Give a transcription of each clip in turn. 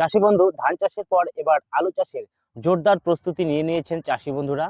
চাষি বন্ধু, ধান চাষের পর এবার আলু চাষের জোরদার প্রস্তুতি নিয়ে নিয়েছেন চাষি বন্ধুরা।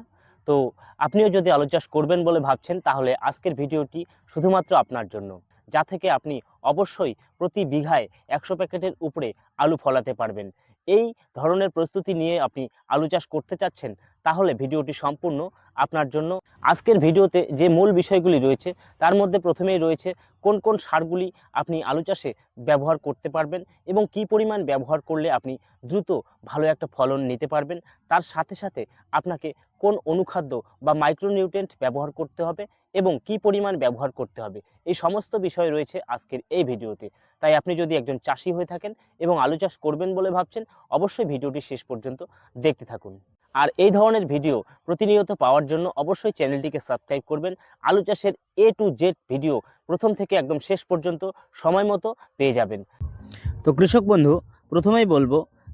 তো আপনিও যদি আলু চাষ করবেন বলে ভাবছেন, তাহলে আজকের ভিডিওটি শুধুমাত্র আপনার জন্য। যা থেকে আপনি অবশ্যই প্রতি বিঘায় একশো প্যাকেটের উপরে আলু ফলাতে পারবেন। এই ধরনের প্রস্তুতি নিয়ে আপনি আলু চাষ করতে চাচ্ছেন তাহলে ভিডিওটি সম্পূর্ণ আপনার জন্য। আজকের ভিডিওতে যে মূল বিষয়গুলি রয়েছে, তার মধ্যে প্রথমেই রয়েছে কোন কোন সারগুলি আপনি আলু চাষে ব্যবহার করতে পারবেন এবং কি পরিমাণ ব্যবহার করলে আপনি দ্রুত ভালো একটা ফলন নিতে পারবেন। তার সাথে সাথে আপনাকে কোন অনুখাদ্য বা মাইক্রোনিউট্রেন্ট ব্যবহার করতে হবে এবং কি পরিমাণ ব্যবহার করতে হবে, এই সমস্ত বিষয় রয়েছে আজকের এই ভিডিওতে। তাই আপনি যদি একজন চাষি হয়ে থাকেন এবং আলু চাষ করবেন বলে ভাবছেন, অবশ্যই ভিডিওটি শেষ পর্যন্ত দেখতে থাকুন। আর এই ধরনের ভিডিও প্রতিনিয়ত পাওয়ার জন্য অবশ্যই চ্যানেলটিকে সাবস্ক্রাইব করবেন। আলু চাষের এ টু জেড ভিডিও প্রথম থেকে একদম শেষ পর্যন্ত সময় মতো পেয়ে যাবেন। তো কৃষক বন্ধু, প্রথমেই বলব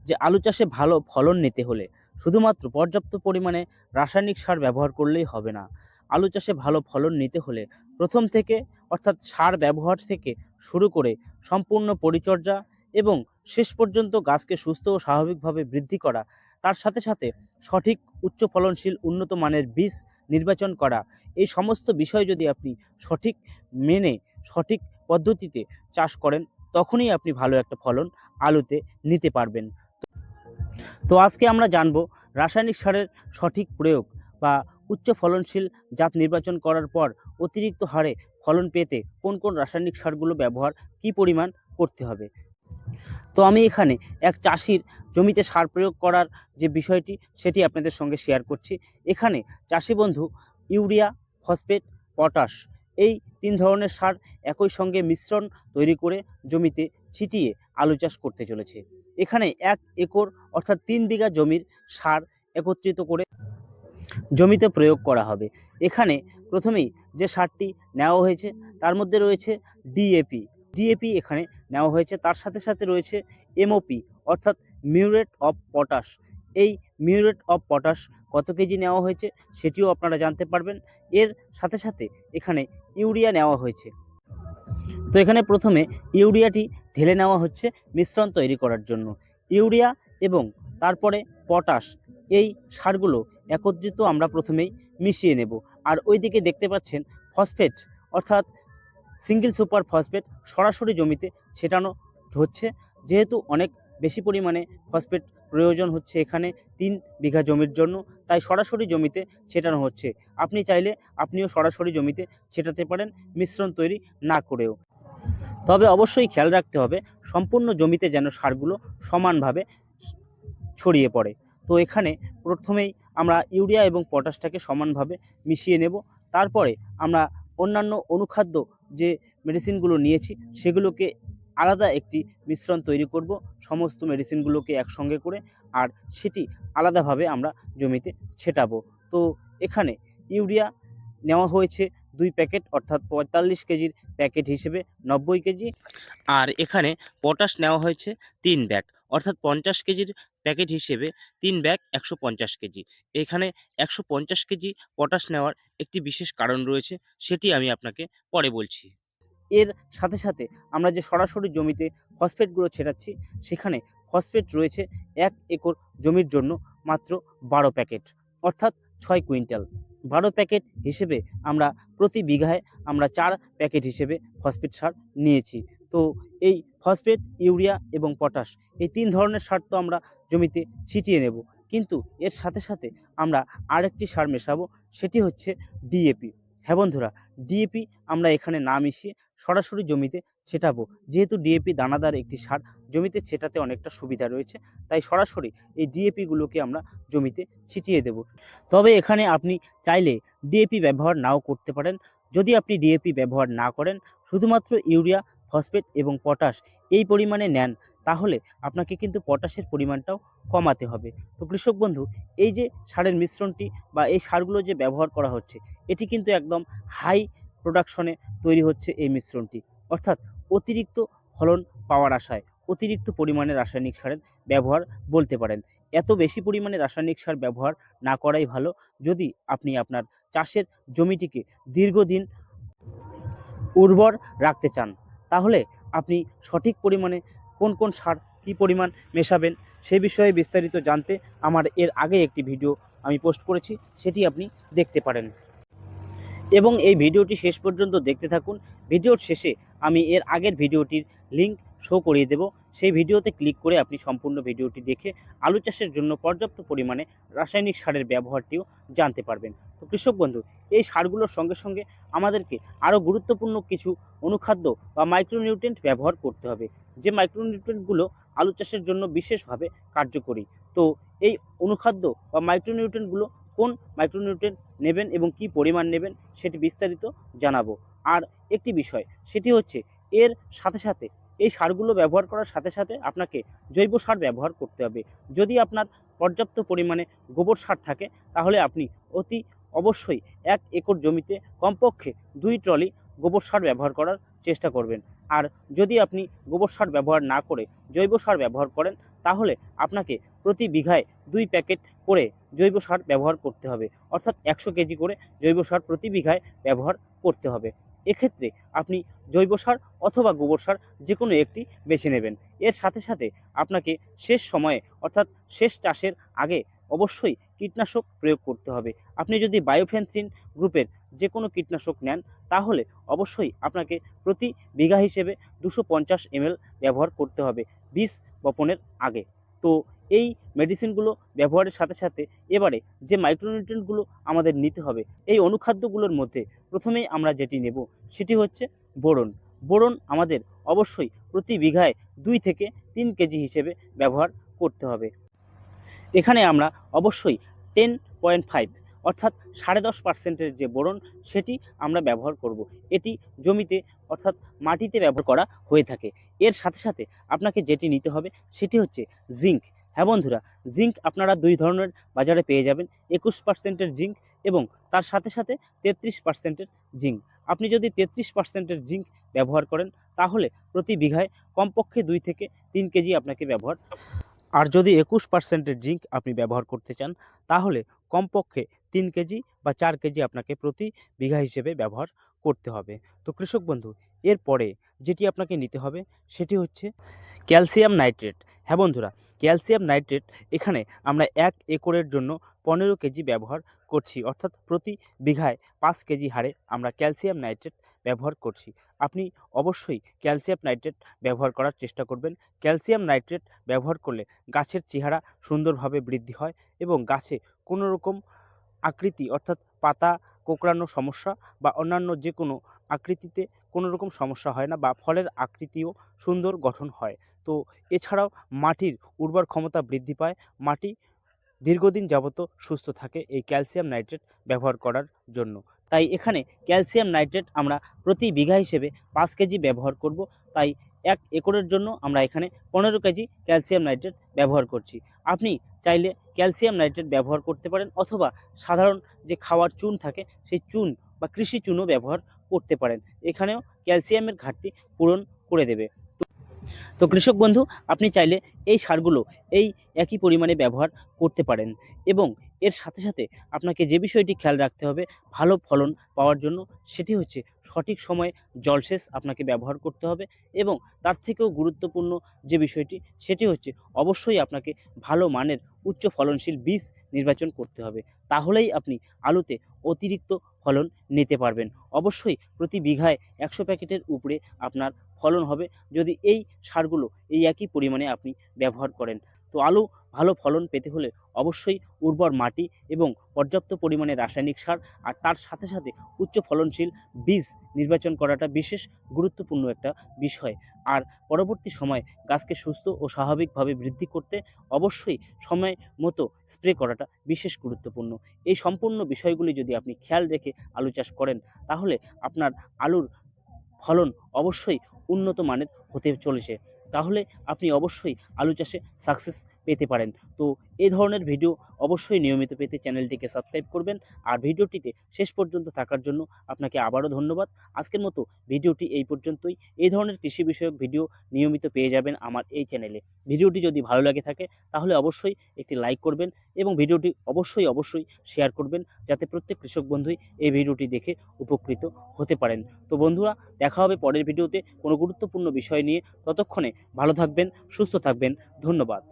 যে আলু চাষে ভালো ফলন নিতে হলে শুধুমাত্র পর্যাপ্ত পরিমাণে রাসায়নিক সার ব্যবহার করলেই হবে না। আলু চাষে ভালো ফলন নিতে হলে প্রথম থেকে, অর্থাৎ সার ব্যবহার থেকে শুরু করে সম্পূর্ণ পরিচর্যা এবং শেষ পর্যন্ত গাছকে সুস্থ ও স্বাভাবিকভাবে বৃদ্ধি করা তার সাথে সাথে সঠিক উচ্চ ফলনশীল উন্নত মানের বীজ নির্বাচন করা। এই সমস্ত বিষয় যদি আপনি সঠিক মেনে, সঠিক পদ্ধতিতে চাষ করেন, তখনই আপনি ভালো একটা ফলন আলুতে নিতে পারবেন। তো আজকে আমরা জানব রাসায়নিক সারের সঠিক প্রয়োগ বা উচ্চ ফলনশীল জাত নির্বাচন করার পর অতিরিক্ত হারে ফলন পেতে কোন কোন রাসায়নিক সারগুলো ব্যবহার, কি পরিমাণ করতে হবে। তো আমি এখানে এক চাষির জমিতে সার প্রয়োগ করার যে বিষয়টি, সেটি আপনাদের সঙ্গে শেয়ার করছি। এখানে চাষি বন্ধু ইউরিয়া ফসফেট পটাশ এই তিন ধরনের সার একই সঙ্গে মিশ্রণ তৈরি করে জমিতে ছিটিয়ে আলু চাষ করতে চলেছে। এখানে এক একর অর্থাৎ তিন বিঘা জমির সার একত্রিত করে জমিতে প্রয়োগ করা হবে। এখানে প্রথমেই যে সারটি নেওয়া হয়েছে, তার মধ্যে রয়েছে ডিএপি ডিএপি এখানে নেওয়া হয়েছে। তার সাথে সাথে রয়েছে এমওপি অর্থাৎ মিউরেট অফ পটাশ। এই মিউরেট অফ পটাশ কত কেজি নেওয়া হয়েছে সেটিও আপনারা জানতে পারবেন। এর সাথে সাথে এখানে ইউরিয়া নেওয়া হয়েছে। তো এখানে প্রথমে ইউরিয়াটি ঢেলে নেওয়া হচ্ছে মিশ্রণ তৈরি করার জন্য। ইউরিয়া এবং তারপরে পটাশ, এই সারগুলো একত্রিত আমরা প্রথমেই মিশিয়ে নেব। আর ওইদিকে দেখতে পাচ্ছেন ফসফেট, অর্থাৎ সিঙ্গেল সুপার ফসফেট সরাসরি জমিতে ছেটানো হচ্ছে। যেহেতু অনেক বেশি পরিমাণে ফসফেট প্রয়োজন হচ্ছে এখানে তিন বিঘা জমির জন্য, তাই সরাসরি জমিতে ছেটানো হচ্ছে। আপনি চাইলে আপনিও সরাসরি জমিতে ছেটাতে পারেন, মিশ্রণ তৈরি না করেও। তবে অবশ্যই খেয়াল রাখতে হবে, সম্পূর্ণ জমিতে যেন সারগুলো সমানভাবে ছড়িয়ে পড়ে। তো এখানে প্রথমেই আমরা ইউরিয়া এবং পটাশটাকে সমানভাবে মিশিয়ে নেব। তারপরে আমরা অন্যান্য অনুখাদ্য যে মেডিসিনগুলো নিয়েছি, সেগুলোকে আলাদা একটি মিশ্রণ তৈরি করব, সমস্ত মেডিসিনগুলোকে একসঙ্গে করে, আর সেটি আলাদাভাবে আমরা জমিতে ছেটাবো। তো এখানে ইউরিয়া নেওয়া হয়েছে দুই প্যাকেট, অর্থাৎ পঁয়তাল্লিশ কেজির প্যাকেট হিসেবে নব্বই কেজি। আর এখানে পটাশ নেওয়া হয়েছে তিন ব্যাগ, অর্থাৎ পঞ্চাশ কেজির প্যাকেট হিসেবে তিন ব্যাগ একশো পঞ্চাশ কেজি। এখানে একশো পঞ্চাশ কেজি পটাশ নেওয়ার একটি বিশেষ কারণ রয়েছে, সেটি আমি আপনাকে পরে বলছি। এর সাথে সাথে আমরা যে সরাসরি জমিতে ফসফেটগুলো ছেটাচ্ছি, সেখানে ফসফেট রয়েছে এক একর জমির জন্য মাত্র বারো প্যাকেট, অর্থাৎ ছয় কুইন্টাল। বারো প্যাকেট হিসেবে আমরা প্রতি বিঘায় আমরা চার প্যাকেট হিসেবে ফসফেট সার নিয়েছি। তো এই ফসফেট, ইউরিয়া এবং পটাশ এই তিন ধরনের সার তো আমরা জমিতে ছিটিয়ে নেব। কিন্তু এর সাথে সাথে আমরা আরেকটি সার মেশাবো, সেটি হচ্ছে ডিএপি। হ্যাঁ বন্ধুরা, ডিএপি আমরা এখানে না মিশিয়ে সরাসরি জমিতে ছেটাবো। যেহেতু ডিএপি দানাদার একটি সার, জমিতে ছেটাতে অনেকটা সুবিধা রয়েছে, তাই সরাসরি এই ডিএপিগুলোকে আমরা জমিতে ছিটিয়ে দেব। তবে এখানে আপনি চাইলে ডিএপি ব্যবহার নাও করতে পারেন। যদি আপনি ডিএপি ব্যবহার না করেন, শুধুমাত্র ইউরিয়া, ফসফেট এবং পটাশ এই পরিমাণে নেন, তাহলে আপনাকে কিন্তু পটাশের পরিমাণটাও কমাতে হবে। তো কৃষক বন্ধু, এই যে সারের মিশ্রণটি বা এই সারগুলো যে ব্যবহার করা হচ্ছে, এটি কিন্তু একদম হাই প্রোডাকশনে তৈরি হচ্ছে এই মিশ্রণটি। অর্থাৎ অতিরিক্ত ফলন পাওয়ার আশায় অতিরিক্ত পরিমাণে রাসায়নিক সারের ব্যবহার বলতে পারেন। এত বেশি পরিমাণে রাসায়নিক সার ব্যবহার না করাই ভালো। যদি আপনি আপনার চাষের জমিটিকে দীর্ঘদিন উর্বর রাখতে চান, তাহলে আপনি সঠিক পরিমাণে কোন কোন সার কি পরিমাণ মেশাবেন সে বিষয়ে বিস্তারিত জানতে আমার এর আগে একটি ভিডিও আমি পোস্ট করেছি, সেটি আপনি দেখতে পারেন। এবং এই ভিডিওটি শেষ পর্যন্ত দেখতে থাকুন। ভিডিওর শেষে আমি এর আগের ভিডিওটির লিংক শো করিয়ে দেব। সেই ভিডিওতে ক্লিক করে আপনি সম্পূর্ণ ভিডিওটি দেখে আলু চাষের জন্য পর্যাপ্ত পরিমাণে রাসায়নিক সারের ব্যবহারটিও জানতে পারবেন। তো কৃষক বন্ধু, এই সারগুলোর সঙ্গে সঙ্গে আমাদেরকে আরও গুরুত্বপূর্ণ কিছু অনুখাদ্য বা মাইক্রোনিউট্রেন্ট ব্যবহার করতে হবে। যে মাইক্রোনিউট্রেন্টগুলো আলু চাষের জন্য বিশেষভাবে কার্যকরী। তো এই অনুখাদ্য বা মাইক্রোনিউট্রেন্টগুলো কোন মাইক্রোনিউট্রেন্ট নেবেন এবং কি পরিমাণ নেবেন সেটি বিস্তারিত জানাব। আর একটি বিষয়, সেটি হচ্ছে এর সাথে সাথে এই সারগুলো ব্যবহার করার সাথে সাথে আপনাকে জৈব সার ব্যবহার করতে হবে। যদি আপনার পর্যাপ্ত পরিমাণে গোবর সার থাকে, তাহলে আপনি অতি অবশ্যই এক একর জমিতে কমপক্ষে দুই ট্রলি গোবর সার ব্যবহার করার চেষ্টা করবেন। আর যদি আপনি গোবর সার ব্যবহার না করে জৈব সার ব্যবহার করেন তাহলে আপনাকে প্রতি বিঘায় দুই প্যাকেট করে জৈব সার ব্যবহার করতে হবে। অর্থাৎ একশো কেজি করে জৈব সার প্রতি বিঘায় ব্যবহার করতে হবে। এক্ষেত্রে আপনি জৈব সার অথবা গোবর সার যে কোনো একটি বেছে নেবেন। এর সাথে সাথে আপনাকে শেষ সময়ে অর্থাৎ শেষ চাষের আগে অবশ্যই কীটনাশক প্রয়োগ করতে হবে। আপনি যদি বায়োফেন্সিন গ্রুপের যে কোনো কীটনাশক নেন, তাহলে অবশ্যই আপনাকে প্রতি বিঘা হিসেবে দুশো পঞ্চাশ এমএল ব্যবহার করতে হবে। বীজ বপনের আগে। তো এই মেডিসিনগুলো ব্যবহারের সাথে সাথে এবারে যে মাইক্রোনিউট্রিয়েন্টগুলো আমাদের নিতে হবে, এই অনুখাদ্যগুলোর মধ্যে প্রথমেই আমরা যেটি নেব সেটি হচ্ছে বোরন। বোরন আমাদের অবশ্যই প্রতি বিঘায় দুই থেকে তিন কেজি হিসেবে ব্যবহার করতে হবে। এখানে আমরা অবশ্যই টেন পয়েন্ট ফাইভ অর্থাৎ সাড়ে দশ পার্সেন্টের যে বোরন, সেটি আমরা ব্যবহার করব। এটি জমিতে অর্থাৎ মাটিতে ব্যবহার করা হয়ে থাকে। এর সাথে সাথে আপনাকে যেটি নিতে হবে, সেটি হচ্ছে জিঙ্ক। হ্যাঁ বন্ধুরা, জিঙ্ক আপনারা দুই ধরনের বাজারে পেয়ে যাবেন, একুশ পার্সেন্টের জিঙ্ক এবং তার সাথে সাথে তেত্রিশ পার্সেন্টের জিঙ্ক। আপনি যদি তেত্রিশ পার্সেন্টের জিঙ্ক ব্যবহার করেন, তাহলে প্রতি বিঘায় কমপক্ষে দুই থেকে তিন কেজি আপনাকে ব্যবহার আর যদি একুশ পার্সেন্টের জিঙ্ক আপনি ব্যবহার করতে চান, তাহলে কমপক্ষে তিন কেজি বা চার কেজি আপনাকে প্রতি বিঘা হিসেবে ব্যবহার করতে হবে। তো কৃষক বন্ধু এরপরে যেটি আপনাকে নিতে হবে সেটি হচ্ছে ক্যালসিয়াম নাইট্রেট। হ্যাঁ বন্ধুরা, ক্যালসিয়াম নাইট্রেট এখানে আমরা এক একরের জন্য পনেরো কেজি ব্যবহার করছি। অর্থাৎ প্রতি বিঘায় পাঁচ কেজি হারে আমরা ক্যালসিয়াম নাইট্রেট ব্যবহার করছি। আপনি অবশ্যই ক্যালসিয়াম নাইট্রেট ব্যবহার করার চেষ্টা করবেন। ক্যালসিয়াম নাইট্রেট ব্যবহার করলে গাছের চেহারা সুন্দরভাবে বৃদ্ধি হয় এবং গাছে কোনো রকম আকৃতি, অর্থাৎ পাতা, কোঁকড়ানো সমস্যা বা অন্যান্য যে কোনো আকৃতিতে কোনো রকম সমস্যা হয় না বা ফলের আকৃতিও সুন্দর গঠন হয়। তো এছাড়াও মাটির উর্বর ক্ষমতা বৃদ্ধি পায়। মাটি দীর্ঘদিন যাবত সুস্থ থাকে এই ক্যালসিয়াম নাইট্রেট ব্যবহার করার জন্য। তাই এখানে ক্যালসিয়াম নাইট্রেট আমরা প্রতি বিঘা হিসেবে পাঁচ কেজি ব্যবহার করব। তাই এক একরের জন্য আমরা এখানে পনেরো কেজি ক্যালসিয়াম নাইট্রেট ব্যবহার করছি। আপনি চাইলে ক্যালসিয়াম নাইট্রেট ব্যবহার করতে পারেন অথবা সাধারণ যে খাওয়ার চুন থাকে সেই চুন বা কৃষি চুনও ব্যবহার করতে পারেন। এখানেও ক্যালসিয়ামের ঘাটতি পূরণ করে দেবে। তো- কৃষক বন্ধু, আপনি চাইলে এই সারগুলো এই একই পরিমাণে ব্যবহার করতে পারেন এবং এর সাথে সাথে আপনাকে যে বিষয়টি খেয়াল রাখতে হবে ভালো ফলন পাওয়ার জন্য সেটি হচ্ছে সঠিক সময়ে জলসেচ আপনাকে ব্যবহার করতে হবে এবং তার থেকেও গুরুত্বপূর্ণ যে বিষয়টি সেটি হচ্ছে অবশ্যই আপনাকে ভালো মানের উচ্চ ফলনশীল বীজ নির্বাচন করতে হবে তাহলেই আপনি আলুতে অতিরিক্ত ফলন নিতে পারবেন। অবশ্যই প্রতি বিঘায় একশো প্যাকেটের উপরে আপনার ফলন হবে। যদি এই সারগুলো এই একই পরিমাণে আপনি ব্যবহার করেন। তো আলু ভালো ফলন পেতে হলে অবশ্যই উর্বর মাটি এবং পর্যাপ্ত পরিমাণে রাসায়নিক সার আর তার সাথে সাথে উচ্চ ফলনশীল বীজ নির্বাচন করাটা বিশেষ গুরুত্বপূর্ণ একটা বিষয়। আর পরবর্তী সময়ে গাছকে সুস্থ ও স্বাভাবিকভাবে বৃদ্ধি করতে অবশ্যই সময় মতো স্প্রে করাটা বিশেষ গুরুত্বপূর্ণ। এই সম্পূর্ণ বিষয়গুলি যদি আপনি খেয়াল রেখে আলু চাষ করেন, তাহলে আপনার আলুর ফলন অবশ্যই উন্নত মানের হতে চলেছে। তাহলে আপনি অবশ্যই আলু চাষে সাকসেস পেতে পারেন। তো এই ধরনের ভিডিও অবশ্যই নিয়মিত পেতে চ্যানেলটিকে সাবস্ক্রাইব করবেন। আর ভিডিওটিতে শেষ পর্যন্ত থাকার জন্য আপনাকে আবারও ধন্যবাদ। আজকের মতো ভিডিওটি এই পর্যন্তই। এই ধরনের কৃষি বিষয়ক ভিডিও নিয়মিত পেয়ে যাবেন আমার এই চ্যানেলে। ভিডিওটি যদি ভালো লাগে থাকে, তাহলে অবশ্যই একটি লাইক করবেন এবং ভিডিওটি অবশ্যই অবশ্যই শেয়ার করবেন যাতে প্রত্যেক কৃষক বন্ধুই এই ভিডিওটি দেখে উপকৃত হতে পারেন। তো বন্ধুরা, দেখা হবে পরের ভিডিওতে কোনো গুরুত্বপূর্ণ বিষয় নিয়ে। ততক্ষণে ভালো থাকবেন, সুস্থ থাকবেন। ধন্যবাদ।